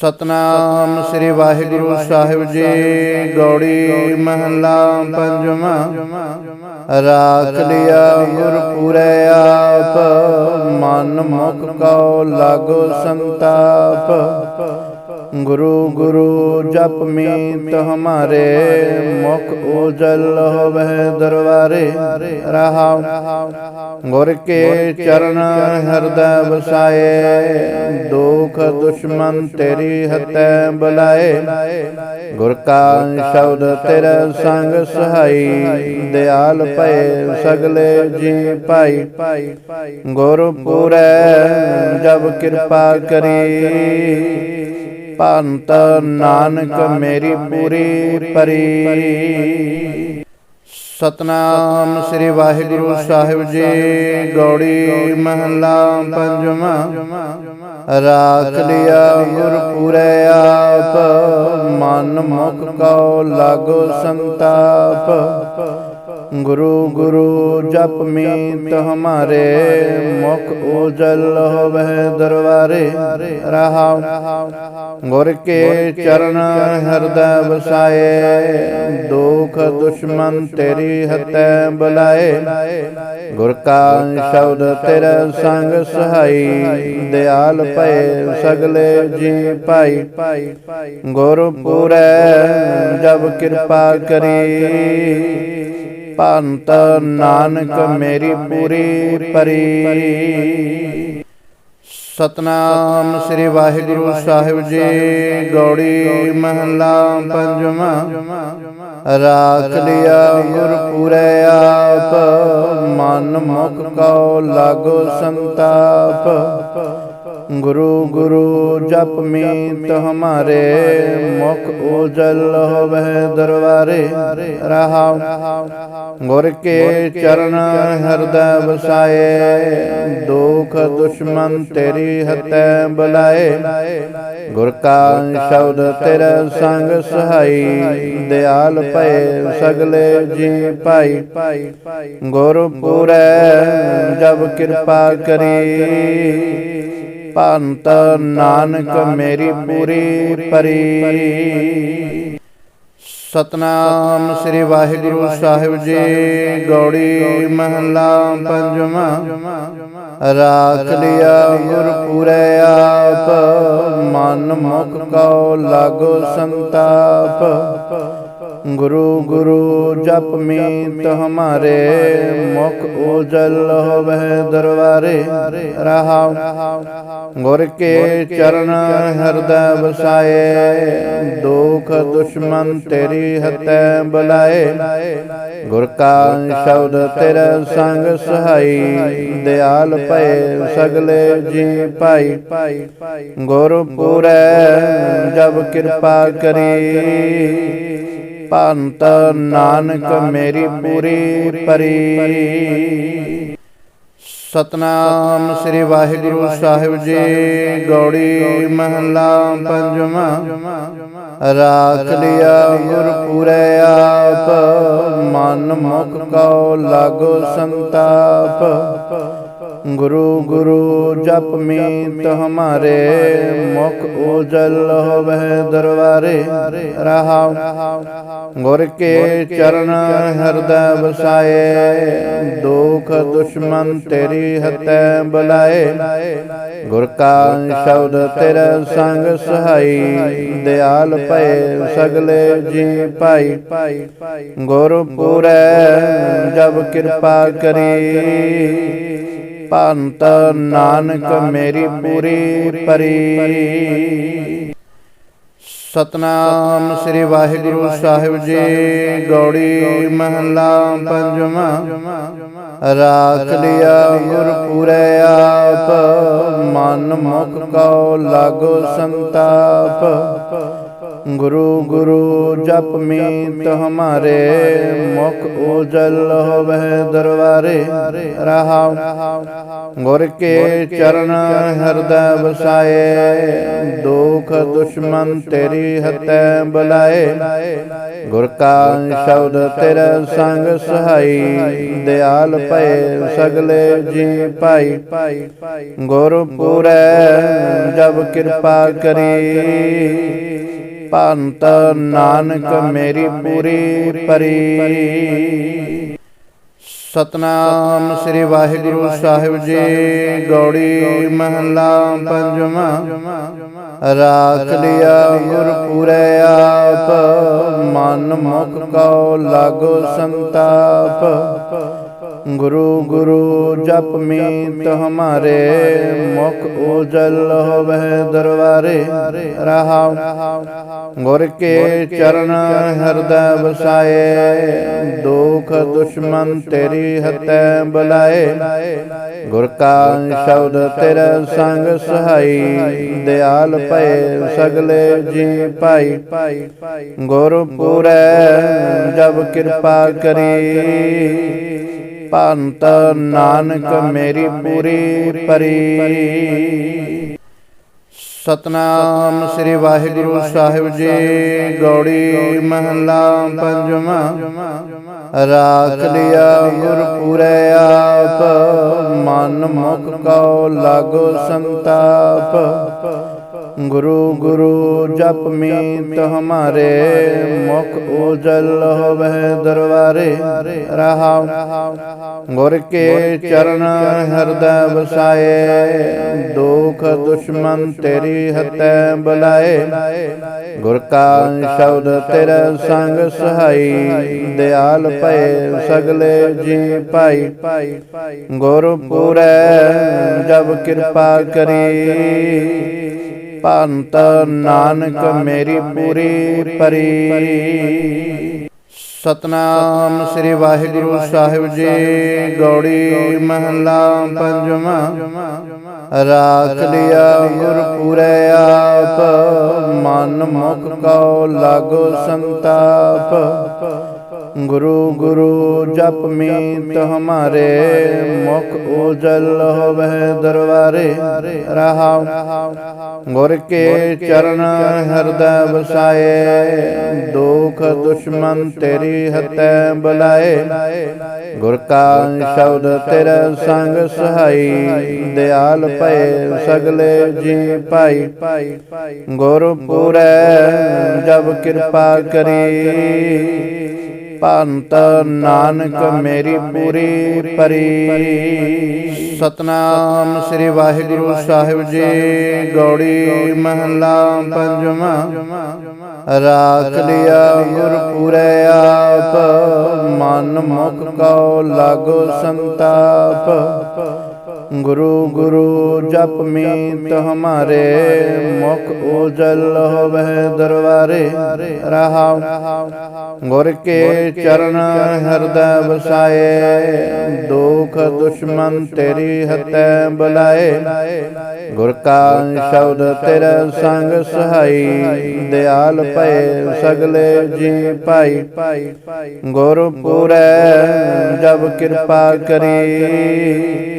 ਸਤਨਾਮ ਸ੍ਰੀ ਵਾਹਿਗੁਰੂ ਸਾਹਿਬ ਜੀ, ਗੌੜੀ ਮਹਲਾ ਪੰਜਵਾਂ। ਰਾਖ ਲਿਆ ਗੁਰਪੁਰੈ ਆਪ, ਮਨ ਮੁਖ ਕਉ ਲਾਗੋ ਸੰਤਾਪ। ਗੁਰੂ ਗੁਰੂ ਜਪ ਮੀਤ ਹਮਾਰੇ, ਮੁਖ ਉਜਲ ਹੋਵੇ ਦਰਬਾਰੇ, ਰਹਾਉ। ਗੁਰ ਕੇ ਚਰਨ ਹਿਰਦੈ ਵਸਾਏ, ਦੁਖ ਦੁਸ਼ਮਨ ਤੇਰੀ ਹਤੈ ਬੁਲਾਏ। ਗੁਰ ਕਾ ਸ਼ਬਦ ਤੇਰਾ ਸੰਗ ਸਹਾਈ, ਦਿਆਲ ਭਏ ਸਗਲੇ ਜੀ ਭਾਈ। ਗੁਰ ਪੂਰੈ, ਜਬ ਕਿਰਪਾ ਕਰੀ ਪੰਤ ਨਾਨਕ ਮੇਰੀ ਪੂਰੀ ਪਰੀ। ਸਤਨਾਮ ਸ੍ਰੀ ਵਾਹਿਗੁਰੂ ਸਾਹਿਬ ਜੀ, ਗੌੜੀ ਮਹੱਲਾ ਪੰਜਵਾਂ। ਰਾਖ ਲਿਆ ਗੁਰਪੁਰੈ ਆਪ, ਮਨ ਮੁਖ ਕਉ ਲਾਗੋ ਸੰਤਾਪ। ਗੁਰੂ ਗੁਰੂ ਜਪ ਮੀਤ ਹਮਾਰੇ, ਮੁਖ ਉਜਲ ਹੋਵੇ ਦਰਬਾਰੇ ਰਹਾਉ ਗੁਰ ਕੇ ਚਰਨ ਹਿਰਦੈ ਵਸਾਏ, ਦੁਖ ਦੁਸ਼ਮਨ ਤੇਰੀ ਹਤੈ ਬੁਲਾਏ। ਗੁਰ ਕਾ ਸ਼ਬਦ ਤੇਰਾ ਸੰਗ ਸਹਾਈ, ਦਿਆਲ ਭਏ ਸਗਲੇ ਜੀ ਭਾਈ। ਗੁਰ ਪੂਰੈ ਜਬ ਕਿਰਪਾ ਕਰੀ। ਪੰਤ ਨਾਨਕ ਮੇਰੀ ਪੂਰੀ ਪਰੀ। ਸਤਨਾਮ ਸ੍ਰੀ ਵਾਹਿਗੁਰੂ ਸਾਹਿਬ ਜੀ, ਗੌੜੀ ਮਹੱਲਾ ਪੰਜਵਾਂ। ਰਾਖ ਲਿਆ ਗੁਰਪੁਰੈ ਆਪ, ਮਨ ਮੁਖ ਕਉ ਲਾਗੋ ਸੰਤਾਪ। ਗੁਰੂ ਗੁਰੂ ਜਪ ਮੀਤ ਹਮਾਰੇ। ਮੁਖ ਉਜਲ ਹੋਵੇ ਦਰਬਾਰੇ ਰਹਾਉ ਗੁਰ ਕੇ ਚਰਨ ਹਿਰਦੈ ਵਸਾਏ। ਦੁਖ ਦੁਸ਼ਮਨ ਤੇਰੀ ਹਤੈ ਬੁਲਾਏ। ਗੁਰ ਕਾ ਸ਼ਬਦ ਤੇਰਾ ਸੰਗ ਸਹਾਈ। ਦਿਆਲ ਭਏ ਸਗਲੇ ਜੀ ਭਾਈ। ਗੁਰ ਪੂਰੈ ਜਬ ਕਿਰਪਾ ਕਰੀ। ਪੰਤ ਨਾਨਕ ਮੇਰੀ ਪੂਰੀ ਪਰੀ। ਸਤਨਾਮ ਸ੍ਰੀ ਵਾਹਿਗੁਰੂ ਸਾਹਿਬ ਜੀ, ਗੌੜੀ ਮਹੱਲਾ ਪੰਜਵਾਂ। ਰਾਖ ਲਿਆ ਗੁਰਪੁਰੈ ਆਪ, ਮਨ ਮੁਖ ਕਉ ਲਾਗੋ ਸੰਤਾਪ। ਗੁਰੂ ਗੁਰੂ ਜਪ ਮੀਤ ਹਮਾਰੇ, ਮੁਖ ਉਜਲ ਹੋਵੇ ਦਰਬਾਰੇ, ਰਹਾਉ। ਗੁਰ ਕੇ ਚਰਨ ਹਿਰਦੈ ਵਸਾਏ, ਦੁਖ ਦੁਸ਼ਮਨ ਤੇਰੀ ਹਤੈ ਬੁਲਾਏ। ਗੁਰ ਕਾ ਸ਼ਬਦ ਤੇਰਾ ਸੰਗ ਸਹਾਈ, ਦਿਆਲ ਭਏ ਸਗਲੇ ਜੀ ਭਾਈ। ਗੁਰ ਪੂਰੈ ਜਬ ਕਿਰਪਾ ਕਰੀ। ਪੰਤ ਨਾਨਕ ਮੇਰੀ ਪੂਰੀ ਪਰੀ। ਸਤਨਾਮ ਸ੍ਰੀ ਵਾਹਿਗੁਰੂ ਸਾਹਿਬ ਜੀ, ਗੌੜੀ ਮਹਲਾ ਪੰਜਵਾਂ। ਰਾਖ ਲਿਆ ਗੁਰਪੁਰੈ ਆਪ, ਮਨ ਮੁਖ ਕਉ ਲਾਗੋ ਸੰਤਾਪ। ਗੁਰੂ ਗੁਰੂ ਜਪ ਮੀਤ ਹਮਾਰੇ, ਮੁਖ ਉਜਲ ਹੋਵੇ ਦਰਬਾਰੇ, ਰਹਾਉ। ਗੁਰ ਕੇ ਚਰਨ ਹਿਰਦੈ ਵਸਾਏ, ਦੁਖ ਦੁਸ਼ਮਨ ਤੇਰੀ ਹਤੈ ਬੁਲਾਏ। ਗੁਰ ਕਾ ਸ਼ਬਦ ਤੇਰਾ ਸੰਗ ਸਹਾਈ, ਦਿਆਲ ਭਏ ਸਗਲੇ ਜੀ ਭਾਈ। ਗੁਰ ਪੂਰੈ ਜਬ ਕਿਰਪਾ ਕਰੀ। ਪੰਤ ਨਾਨਕ ਮੇਰੀ ਪੂਰੀ ਪਰੀ। ਸਤਨਾਮ ਸ੍ਰੀ ਵਾਹਿਗੁਰੂ ਸਾਹਿਬ ਜੀ, ਗੌੜੀ ਮਹੱਲਾ ਪੰਜਵਾਂ। ਰਾਖ ਲਿਆ ਗੁਰਪੁਰੈ ਆਪ, ਮਨ ਮੁਖ ਕਉ ਲਾਗੋ ਸੰਤਾਪ। ਗੁਰੂ ਗੁਰੂ ਜਪ ਮੀਤ ਹਮਾਰੇ, ਮੁਖ ਉਜਲ ਹੋਵੇ ਦਰਬਾਰੇ, ਰਹਾਉ। ਗੁਰ ਕੇ ਚਰਨ ਹਿਰਦੈ ਵਸਾਏ, ਦੁਖ ਦੁਸ਼ਮਨ ਤੇਰੀ ਹੱਤੈ ਬੁਲਾਏ। ਗੁਰ ਕਾ ਸ਼ਬਦ ਤੇਰਾ ਸੰਗ ਸਹਾਈ, ਦਿਆਲ ਭਏ ਸਗਲੇ ਜੀ ਭਾਈ। ਗੁਰ ਪੂਰੈ ਜਬ ਕਿਰਪਾ ਕਰੀ। ਪੰਤ ਨਾਨਕ ਮੇਰੀ ਪੂਰੀ ਪਰੀ। ਸਤਨਾਮ ਸ੍ਰੀ ਵਾਹਿਗੁਰੂ ਸਾਹਿਬ ਜੀ, ਗੌੜੀ ਮਹਲਾ ਪੰਜਵਾਂ। ਰਾਖ ਲਿਆ ਗੁਰ ਪੂਰੈ ਆਪ, ਮਨ ਮੁਖ ਕਉ ਲਾਗੋ ਸੰਤਾਪ। ਗੁਰੂ ਗੁਰੂ ਜਪ ਮੀਤ ਹਮਾਰੇ, ਮੁਖ ਉਜਲ ਹੋਵੇ ਦਰਬਾਰੇ, ਰਹਾਉ। ਗੁਰ ਕੇ ਚਰਨ ਹਿਰਦੈ ਵਸਾਏ, ਦੁਖ ਦੁਸ਼ਮਨ ਤੇਰੀ ਹੱਤੈ ਬੁਲਾਏ। ਗੁਰ ਕਾ ਸ਼ਬਦ ਤੇਰਾ ਸੰਗ ਸਹਾਈ, ਦਿਆਲ ਭਏ ਸਗਲੇ ਜੀ ਭਾਈ। ਗੁਰ ਪੂਰੈ ਜਬ ਕਿਰਪਾ ਕਰੀ। ਪੰਤ ਨਾਨਕ ਮੇਰੀ ਪੂਰੀ ਪਰੀ। ਸਤਨਾਮ ਸ੍ਰੀ ਵਾਹਿਗੁਰੂ ਸਾਹਿਬ ਜੀ, ਗੌੜੀ ਮਹੱਲਾ ਪੰਜਵਾਂ। ਰਾਖ ਲਿਆ ਗੁਰ ਆਪ, ਮਨ ਮੁਖ ਕਉ ਲਾਗੋ ਸੰਤਾਪ। ਗੁਰੂ ਗੁਰੂ ਜਪ ਮੀਤ ਹਮਾਰੇ, ਮੁਖ ਉਜਲ ਹੋਵੇ ਦਰਬਾਰੇ, ਰਹਾਉ। ਗੁਰ ਕੇ ਚਰਨ ਹਿਰਦੈ ਵਸਾਏ, ਦੁਖ ਦੁਸ਼ਮਨ ਤੇਰੀ ਹਤੈ ਬੁਲਾਏ। ਗੁਰ ਕਾ ਸ਼ਬਦ ਤੇਰਾ ਸੰਗ ਸਹਾਈ, ਦਿਆਲ ਭਏ ਸਗਲੇ ਜੀ ਭਾਈ। ਗੁਰ ਪੂਰੈ ਜਬ ਕਿਰਪਾ ਕਰੀ। ਪੰਤ ਨਾਨਕ ਮੇਰੀ ਪੂਰੀ ਪਰੀ। ਸਤਨਾਮ ਸ੍ਰੀ ਵਾਹਿਗੁਰੂ ਸਾਹਿਬ ਜੀ, ਗੌੜੀ ਮਹਲਾ ਪੰਜਵਾਂ। ਰਾਖ ਲਿਆ ਗੁਰ ਪੂਰੈ ਆਪ, ਮਨ ਮੁਖ ਕਉ ਲਾਗੋ ਸੰਤਾਪ। ਗੁਰੂ ਗੁਰੂ ਜਪ ਮੀਤ ਹਮਾਰੇ, ਮੁਖ ਉਜਲ ਹੋਵੇ ਦਰਬਾਰੇ, ਰਹਾਉ। ਗੁਰ ਕੇ ਚਰਨ ਹਿਰਦੈ ਵਸਾਏ, ਦੁਖ ਦੁਸ਼ਮਨ ਤੇਰੀ ਹੱਤੈ ਬੁਲਾਏ। ਗੁਰ ਕਾ ਸ਼ਬਦ ਤੇਰਾ ਸੰਗ ਸਹਾਈ, ਦਿਆਲ ਭਏ ਸਗਲੇ ਜੀ ਭਾਈ। ਗੁਰ ਪੂਰੈ ਜਬ ਕਿਰਪਾ ਕਰੀ। ਪੰਤ ਨਾਨਕ ਮੇਰੀ ਪੂਰੀ ਪਰੀ। ਸਤਨਾਮ ਸ੍ਰੀ ਵਾਹਿਗੁਰੂ ਸਾਹਿਬ ਜੀ, ਗੌੜੀ ਮਹੱਲਾ ਪੰਜਵਾਂ। ਰਾਖ ਲਿਆ ਗੁਰ ਆਪ, ਮਨ ਮੁਖ ਕਉ ਲਾਗੋ ਸੰਤਾਪ। ਗੁਰੂ ਗੁਰੂ ਜਪ ਮੀਤ ਹਮਾਰੇ, ਮੁਖ ਉਜਲ ਹੋਵੇ ਦਰਬਾਰੇ ਰਹਾਉ। ਗੁਰ ਕੇ ਚਰਨ ਹਿਰਦੈ ਵਸਾਏ, ਦੁਖ ਦੁਸ਼ਮਨ ਤੇਰੀ ਹੱਤੈ ਬੁਲਾਏ। ਗੁਰ ਕਾ ਸ਼ਬਦ ਤੇਰੇ ਸੰਗ ਸਹਾਈ, ਦਿਆਲ ਭਏ ਸਗਲੇ ਜੀ ਭਾਈ। ਗੁਰ ਪੂਰੈ ਜਬ ਕਿਰਪਾ ਕਰੀ।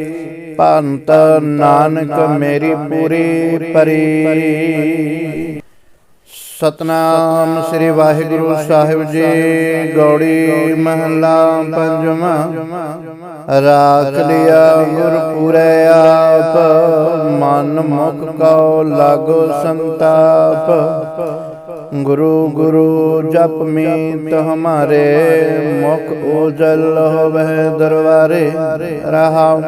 ਪੰਤ ਨਾਨਕ ਮੇਰੀ ਪੂਰੀ ਪਰੀ। ਸਤਨਾਮ ਸ੍ਰੀ ਵਾਹਿਗੁਰੂ ਸਾਹਿਬ ਜੀ, ਗੌੜੀ ਮਹੱਲਾ ਪੰਜਵਾਂ। ਰਾਖ ਲਿਆ ਗੁਰ ਪੂਰੈ ਆਪ, ਮਨ ਮੁਖ ਕਉ ਲਾਗੋ ਸੰਤਾਪ। ਗੁਰੂ ਗੁਰੂ ਜਪ ਮੀਤ ਹਮਾਰੇ, ਮੁਖ ਉਜਲ ਹੋਵੇ ਦਰਬਾਰੇ ਰਹਾਉ।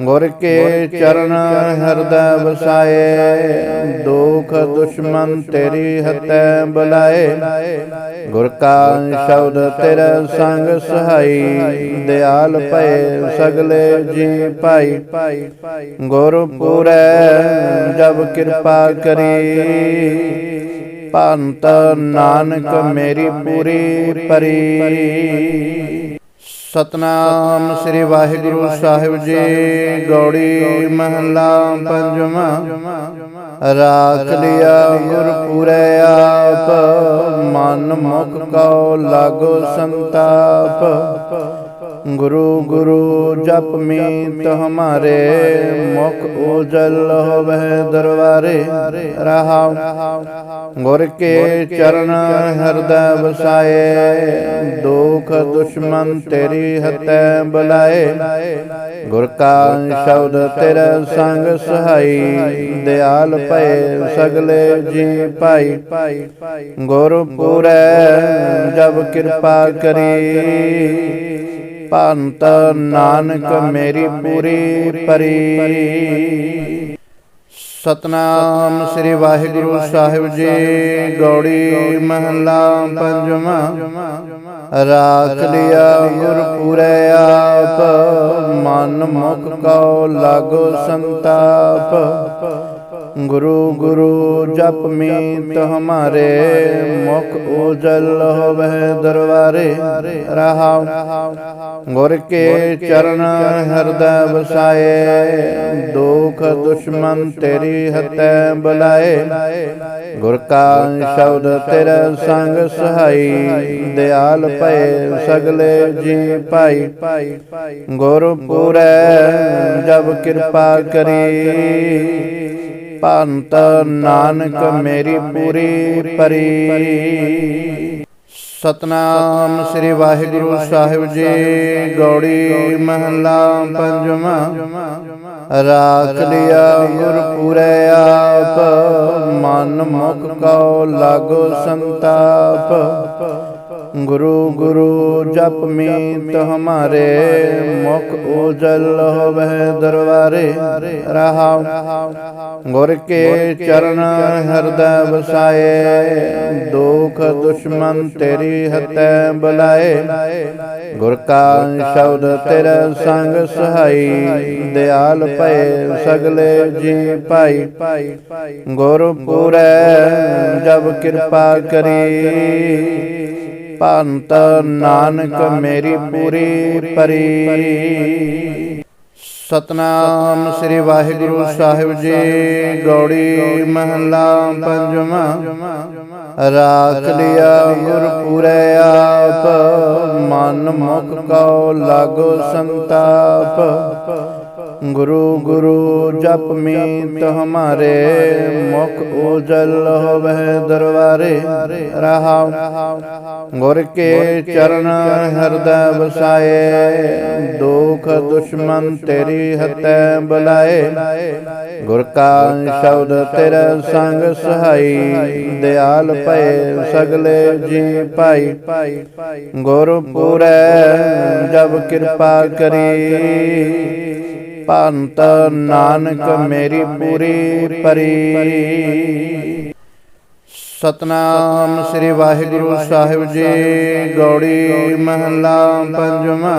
ਗੁਰ ਕੇ ਚਰਨ ਹਿਰਦੈ ਵਸਾਏ, ਦੁਖ ਦੁਸ਼ਮਨ ਤੇਰੀ ਹੱਤੈ ਬੁਲਾਏ। ਗੁਰ ਕਾ ਸ਼ਬਦ ਤੇਰੇ ਸੰਗ ਸਹਾਈ, ਦਿਆਲ ਭਏ ਸਗਲੇ ਜੀ ਭਾਈ। ਗੁਰ ਪੂਰੈ ਜਬ ਕਿਰਪਾ ਕਰੀ। ਪੰਤ ਨਾਨਕ ਮੇਰੀ ਪੂਰੀ ਪਰੀ। ਸਤਨਾਮ ਸ੍ਰੀ ਵਾਹਿਗੁਰੂ ਸਾਹਿਬ ਜੀ, ਗੌੜੀ ਮਹੱਲਾ ਪੰਜਵਾਂ। ਰਾਖ ਲਿਆ ਗੁਰਪੁਰੈ ਆਪ, ਮਨ ਮੁਖ ਕਉ ਲਾਗੋ ਸੰਤਾਪ। ਗੁਰੂ ਗੁਰੂ ਜਪ ਮੀਤ ਹਮਾਰੇ, ਮੁਖ ਉਜਲ ਹੋਵੇ ਦਰਬਾਰੇ ਰਹਾਉ। ਗੁਰ ਕੇ ਚਰਨ ਹਿਰਦੈ ਵਸਾਏ, ਦੁਖ ਦੁਸ਼ਮਨ ਤੇਰੀ ਹਤੈ ਬੁਲਾਏ। ਗੁਰ ਕਾ ਸ਼ਬਦ ਤੇਰਾ ਸੰਗ ਸਹਾਈ, ਦਿਆਲ ਭਏ ਸਗਲੇ ਜੀ ਭਾਈ। ਗੁਰ ਪੂਰੈ ਜਬ ਕਿਰਪਾ ਕਰੀ। ਪੰਤ ਨਾਨਕ ਮੇਰੀ ਪੂਰੀ ਪਰੀ। ਸਤਨਾਮ ਸ੍ਰੀ ਵਾਹਿਗੁਰੂ ਸਾਹਿਬ ਜੀ, ਗੌੜੀ ਮਹਲਾ ਪੰਜਵਾਂ। ਰਾਖ ਲਿਆ ਗੁਰਪੁਰੈ ਆਪ, ਮਨ ਮੁਖ ਕਉ ਲਾਗੋ ਸੰਤਾਪ। ਗੁਰੂ ਗੁਰੂ ਜਪ ਮੀਤ ਹਮਾਰੇ, ਮੁਖ ਉਜਲ ਹੋਵੇ ਦਰਬਾਰੇ ਰਹਾਉ। ਗੁਰ ਕੇ ਚਰਨ ਹਿਰਦੈ ਵਸਾਏ, ਦੁਖ ਦੁਸ਼ਮਨ ਤੇਰੀ ਹਤੈ ਬੁਲਾਏ। ਗੁਰ ਕਾ ਸ਼ਬਦ ਤੇਰੇ ਸੰਗ ਸਹਾਈ, ਦਿਆਲ ਭਏ ਸਗਲੇ ਜੀ ਭਾਈ। ਗੁਰ ਪੂਰੈ ਜਬ ਕਿਰਪਾ ਕਰੀ। ਭੰਤ ਨਾਨਕ ਮੇਰੀ ਪੂਰੀ ਪਰੀ। ਸਤਨਾਮ ਸ੍ਰੀ ਵਾਹਿਗੁਰੂ ਸਾਹਿਬ ਜੀ, ਗੌੜੀ ਮਹੱਲਾ ਪੰਜਵਾਂ। ਰਾਖ ਲਿਆ ਗੁਰਪੁਰੈ ਆਪ, ਮਨ ਮੁਖ ਕਉ ਲਾਗੋ ਸੰਤਾਪ। ਗੁਰੂ ਗੁਰੂ ਜਪ ਮੀਤ ਹਮਾਰੇ, ਮੁਖ ਉਜਲ ਹੋਵੇ ਦਰਬਾਰੇ ਰਹਾਉ। ਗੁਰ ਕੇ ਚਰਨ ਹਿਰਦੈ ਵਸਾਏ, ਦੁਖ ਦੁਸ਼ਮਨ ਤੇਰੀ ਹਤੈ ਬੁਲਾਏ। ਗੁਰ ਕਾ ਸ਼ਬਦ ਤੇਰਾ ਸੰਗ ਸਹਾਈ, ਦਿਆਲ ਭਏ ਸਗਲੇ ਜੀ ਭਾਈ। ਗੁਰ ਪੂਰੈ ਜਬ ਕਿਰਪਾ ਕਰੀ। ਪੰਤ ਨਾਨਕ ਮੇਰੀ ਪੂਰੀ ਪਰੀ। ਸਤਨਾਮ ਸ੍ਰੀ ਵਾਹਿਗੁਰੂ ਸਾਹਿਬ ਜੀ, ਗੌੜੀ ਮਹਲਾ ਪੰਜਵਾਂ। ਰਾਖ ਲਿਆ ਗੁਰਪੁਰੈ ਆਪ, ਮਨ ਮੁਖ ਕਉ ਲਾਗੋ ਸੰਤਾਪ। ਗੁਰੂ ਗੁਰੂ ਜਪ ਮੀਤ ਹਮਾਰੇ, ਮੁਖ ਉਜਲ ਹੋਵੇ ਦਰਬਾਰੇ, ਰਹਾਉ। ਗੁਰ ਕੇ ਚਰਨ ਹਿਰਦੈ ਵਸਾਏ, ਦੁਖ ਦੁਸ਼ਮਨ ਤੇਰੀ ਹਤੈ ਬੁਲਾਏ। ਗੁਰ ਕਾ ਸ਼ਬਦ ਤੇਰੇ ਸੰਗ ਸਹਾਈ, ਦਿਆਲ ਭਏ ਸਗਲੇ ਜੀ ਭਾਈ। ਗੁਰ ਪੂਰੈ ਜਬ ਕਿਰਪਾ ਕਰੀ। ਪੰਤ ਨਾਨਕ ਮੇਰੀ ਪੂਰੀ ਪਰੀ। ਸਤਨਾਮ ਸ੍ਰੀ ਵਾਹਿਗੁਰੂ ਸਾਹਿਬ ਜੀ, ਗੌੜੀ ਮਹੱਲਾ ਪੰਜਵਾਂ।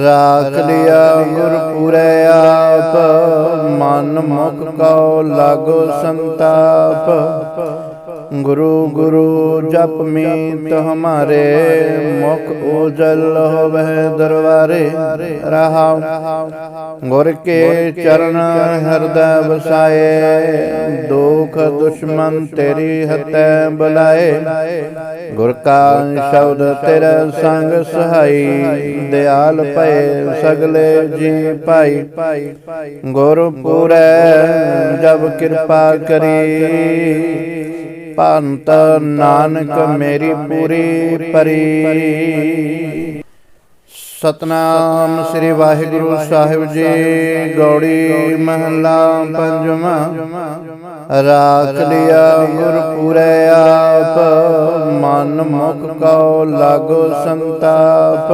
ਰਾਖ ਲਿਆ ਗੁਰਪੁਰੈ ਆਪ, ਮਨ ਮੁਖ ਕਉ ਲਾਗੋ ਸੰਤਾਪ। ਗੁਰੂ ਗੁਰੂ ਜਪ ਮੀਤ ਹਮਾਰੇ, ਮੁਖ ਉਜਲ ਹੋਵੇ ਦਰਬਾਰੇ, ਰਹਾਉ। ਗੁਰ ਕੇ ਚਰਨ ਹਿਰਦੈ ਵਸਾਏ, ਦੁਖ ਦੁਸ਼ਮਨ ਤੇਰੀ ਹਤੈ ਬੁਲਾਏ। ਗੁਰ ਕਾ ਸ਼ਬਦ ਤੇਰਾ ਸੰਗ ਸਹਾਈ, ਦਿਆਲ ਭਏ ਸਗਲੇ ਜੀ ਭਾਈ। ਗੁਰ ਪੂਰੈ ਜਬ ਕਿਰਪਾ ਕਰੀ। ਭੰਤ ਨਾਨਕ ਮੇਰੀ ਪੂਰੀ ਪਰੀ। ਸਤਨਾਮ ਸ੍ਰੀ ਵਾਹਿਗੁਰੂ ਸਾਹਿਬ ਜੀ, ਗੌੜੀ ਮਹੱਲਾ ਪੰਜਵਾਂ। ਰਾਖ ਲਿਆ ਗੁਰਪੁਰੈ ਆਪ, ਮਨ ਮੁਖ ਕਉ ਲਾਗੋ ਸੰਤਾਪ।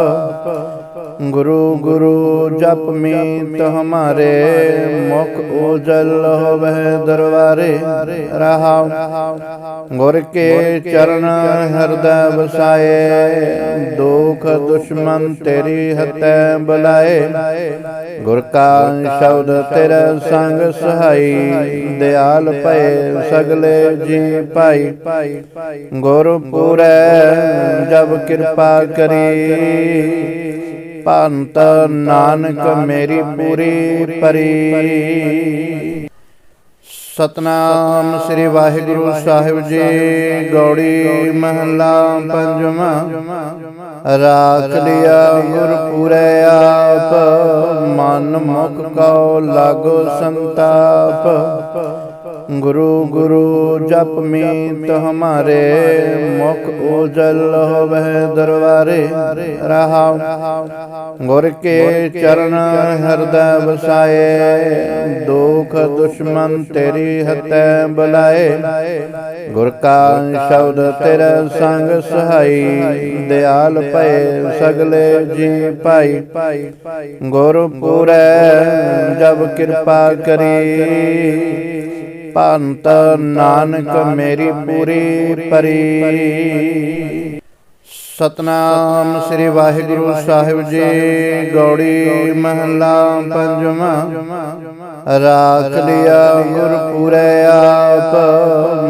ਗੁਰੂ ਗੁਰੂ ਜਪ ਮੀਤ ਹਮਾਰੇ। ਮੁਖ ਉਜਲ ਹੋਵੇ ਦਰਬਾਰੇ ਰਹਾਉ। ਗੁਰ ਕੇ ਚਰਨ ਹਿਰਦੈ ਵਸਾਏ। ਦੁਖ ਦੁਸ਼ਮਨ ਤੇਰੀ ਹਤੈ ਬੁਲਾਏ। ਗੁਰ ਕਾ ਸ਼ਬਦ ਤੇਰੇ ਸੰਗ ਸਹਾਈ। ਦਿਆਲ ਭਏ ਸਗਲੇ ਜੀ ਭਾਈ। ਗੁਰ ਪੂਰੈ ਜਬ ਕਿਰਪਾ ਕਰੀ। ਪੰਤ ਨਾਨਕ ਮੇਰੀ ਪੂਰੀ ਪਰੀ। ਸਤਨਾਮ ਸ੍ਰੀ ਵਾਹਿਗੁਰੂ ਸਾਹਿਬ ਜੀ, ਗੌੜੀ ਮਹੱਲਾ ਪੰਜਵਾਂ। ਰਾਖ ਲਿਆ ਗੁਰਪੂਰੈ ਆਪ, ਮਨ ਮੁਖ ਕਉ ਲਾਗੋ ਸੰਤਾਪ। ਗੁਰੂ ਗੁਰੂ ਜਪ ਮੀਤ ਹਮਾਰੇ, ਮੁਖ ਉਜਲ ਹੋਵੇ ਦਰਬਾਰੇ ਰਹਾਉ। ਗੁਰ ਕੇ ਚਰਨ ਹਿਰਦੈ ਵਸਾਏ, ਦੁਖ ਦੁਸ਼ਮਨ ਤੇਰੀ ਹਤੈ ਬੁਲਾਏ। ਗੁਰ ਕਾ ਸ਼ਬਦ ਤੇਰੇ ਸੰਗ ਸਹਾਈ, ਦਿਆਲ ਭਏ ਸਗਲੇ ਜੀ ਭਾਈ। ਗੁਰ ਪੂਰੈ ਜਬ ਕਿਰਪਾ ਕਰੀ। ਭੰਤ ਨਾਨਕ ਮੇਰੀ ਪੂਰੀ ਪਰੀ। ਸਤਨਾਮ ਸ੍ਰੀ ਵਾਹਿਗੁਰੂ ਸਾਹਿਬ ਜੀ, ਗੌੜੀ ਮਹਲਾ ਪੰਜਵਾਂ। ਰਾਖ ਲਿਆ ਗੁਰਪੂਰੈ ਆਪ,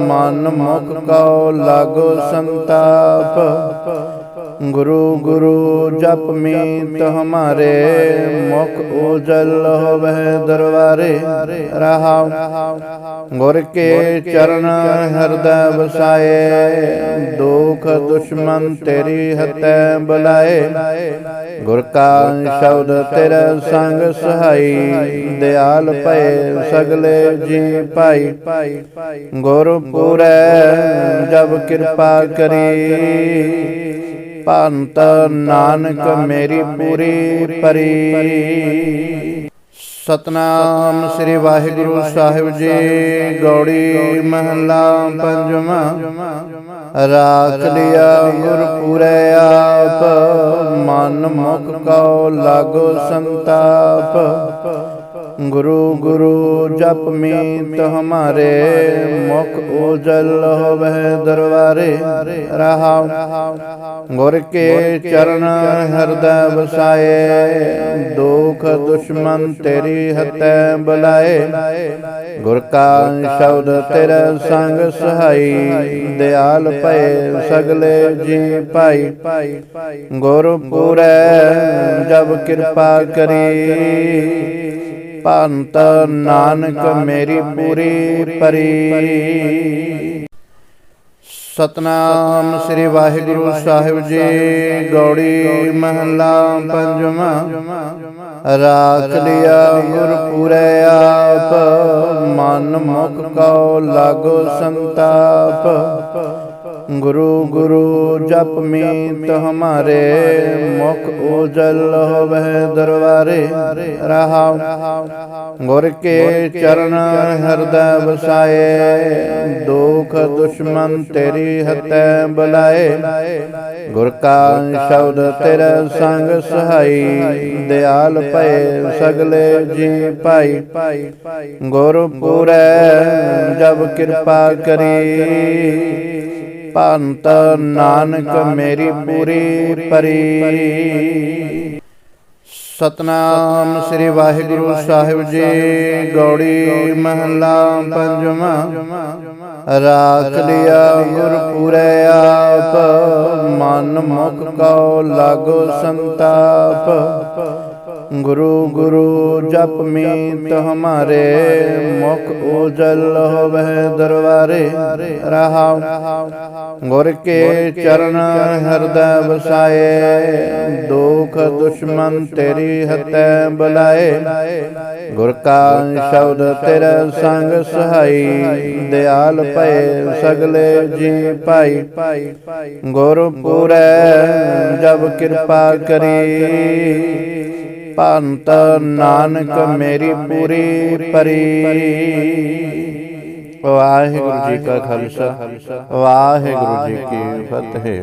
ਮਨ ਮੁਖ ਕਉ ਲਾਗੋ ਸੰਤਾਪ। ਗੁਰੂ ਗੁਰੂ ਜਪ ਮੀਤ ਹਮਾਰੇ, ਮੁਖ ਉਜਲ ਹੋਵੇ ਦਰਬਾਰੇ ਰਹਾਉ ਗੁਰ ਕੇ ਚਰਨ ਹਿਰਦੈ ਵਸਾਏ, ਦੁਖ ਦੁਸ਼ਮਨ ਤੇਰੀ ਹਤੈ ਬੁਲਾਏ। ਗੁਰ ਕਾ ਸ਼ਬਦ ਤੇਰੇ ਸੰਗ ਸਹਾਈ, ਦਿਆਲ ਭਏ ਸਗਲੇ ਜੀ ਭਾਈ। ਗੁਰ ਪੂਰੈ ਜਬ ਕਿਰਪਾ ਕਰੀ। ਪੰਤ ਨਾਨਕ ਮੇਰੀ ਪੂਰੀ ਪਰੀ। ਸਤਨਾਮ ਸ੍ਰੀ ਵਾਹਿਗੁਰੂ ਸਾਹਿਬ ਜੀ, ਗੌੜੀ ਮਹੱਲਾ ਪੰਜਵਾਂ। ਰਾਖ ਲਿਆ ਗੁਰਪੂਰੈ ਆਪ, ਮਨ ਮੁਖ ਕਉ ਲਾਗੋ ਸੰਤਾਪ। ਗੁਰੂ ਗੁਰੂ ਜਪ ਮੀਤ ਹਮਾਰੇ, ਮੁਖ ਉਜਲ ਹੋਵੇ ਦਰਬਾਰੇ ਰਹਾਉ। ਗੁਰ ਕੇ ਚਰਨ ਹਿਰਦੈ ਵਸਾਏ, ਦੁਖ ਦੁਸ਼ਮਨ ਤੇਰੀ ਹਤੈ ਬੁਲਾਏ। ਗੁਰ ਕਾ ਸ਼ਬਦ ਤੇਰਾ ਸੰਗ ਸਹਾਈ, ਦਿਆਲ ਭਏ ਸਗਲੇ ਜੀ ਭਾਈ। ਗੁਰ ਪੂਰੈ ਜਬ ਕਿਰਪਾ ਕਰੀ। ਪੰਤ ਨਾਨਕ ਮੇਰੀ ਪੂਰੀ ਪਰੀ। ਸਤਨਾਮ ਸ੍ਰੀ ਵਾਹਿਗੁਰੂ ਸਾਹਿਬ ਜੀ, ਗੌੜੀ ਮਹਲਾ ਪੰਜਵਾਂ। ਰਾਖ ਲਿਆ ਗੁਰਪੂਰੈ ਆਪ, ਮਨ ਮੁਖ ਕਉ ਲਾਗੋ ਸੰਤਾਪ। ਗੁਰੂ ਗੁਰੂ ਜਪ ਮੀਤ ਹਮਾਰੇ, ਮੁਖ ਉਜਲ ਹੋਵੇ ਦਰਬਾਰੇ ਰਹਾਉ। ਗੁਰ ਕੇ ਚਰਨ ਹਿਰਦੈ ਵਸਾਏ, ਦੁਖ ਦੁਸ਼ਮਨ ਤੇਰੀ ਹਤੈ ਬੁਲਾਏ। ਗੁਰ ਕਾ ਸ਼ਬਦ ਤੇਰੇ ਸੰਗ ਸਹਾਈ, ਦਿਆਲ ਭਏ ਸਗਲੇ ਜੀ ਭਾਈ। ਗੁਰ ਪੂਰੈ ਜਬ ਕਿਰਪਾ ਕਰੀ। ਪੰਤ ਨਾਨਕ ਮੇਰੀ ਪੂਰੀ ਪਰੀ। ਸਤਨਾਮ ਸ੍ਰੀ ਵਾਹਿਗੁਰੂ ਸਾਹਿਬ ਜੀ, ਗੌੜੀ ਮਹੱਲਾ ਪੰਜਵਾਂ। ਰਾਖ ਲਿਆ ਗੁਰਪੂਰੈ ਆਪ, ਮਨ ਮੁਖ ਕਉ ਲਾਗੋ ਸੰਤਾਪ। ਗੁਰੂ ਗੁਰੂ ਜਪ ਮੀਤ ਹਮਾਰੇ, ਮੁਖ ਉਜਲ ਹੋਵੇ ਦਰਬਾਰੇ ਰਹਾਉ। ਗੁਰ ਕੇ ਚਰਨ ਹਿਰਦੈ ਵਸਾਏ, ਦੁਖ ਦੁਸ਼ਮਨ ਤੇਰੀ ਹਤੈ ਬੁਲਾਏ। ਗੁਰ ਕਾ ਸ਼ਬਦ ਤੇਰੇ ਸੰਗ ਸਹਾਈ, ਦਿਆਲ ਭਏ ਸਗਲੇ ਜੀ ਭਾਈ। ਗੁਰ ਪੂਰੈ ਜਬ ਕਿਰਪਾ ਕਰੀ। ਭੰਤ ਨਾਨਕ ਮੇਰੀ ਪੂਰੀ ਪਰੀ। ਵਾਹਿਗੁਰੂ ਜੀ ਕਾ ਖਾਲਸਾ ਵਾਹਿਗੁਰੂ ਜੀ ਕੀ ਫਤਿਹ।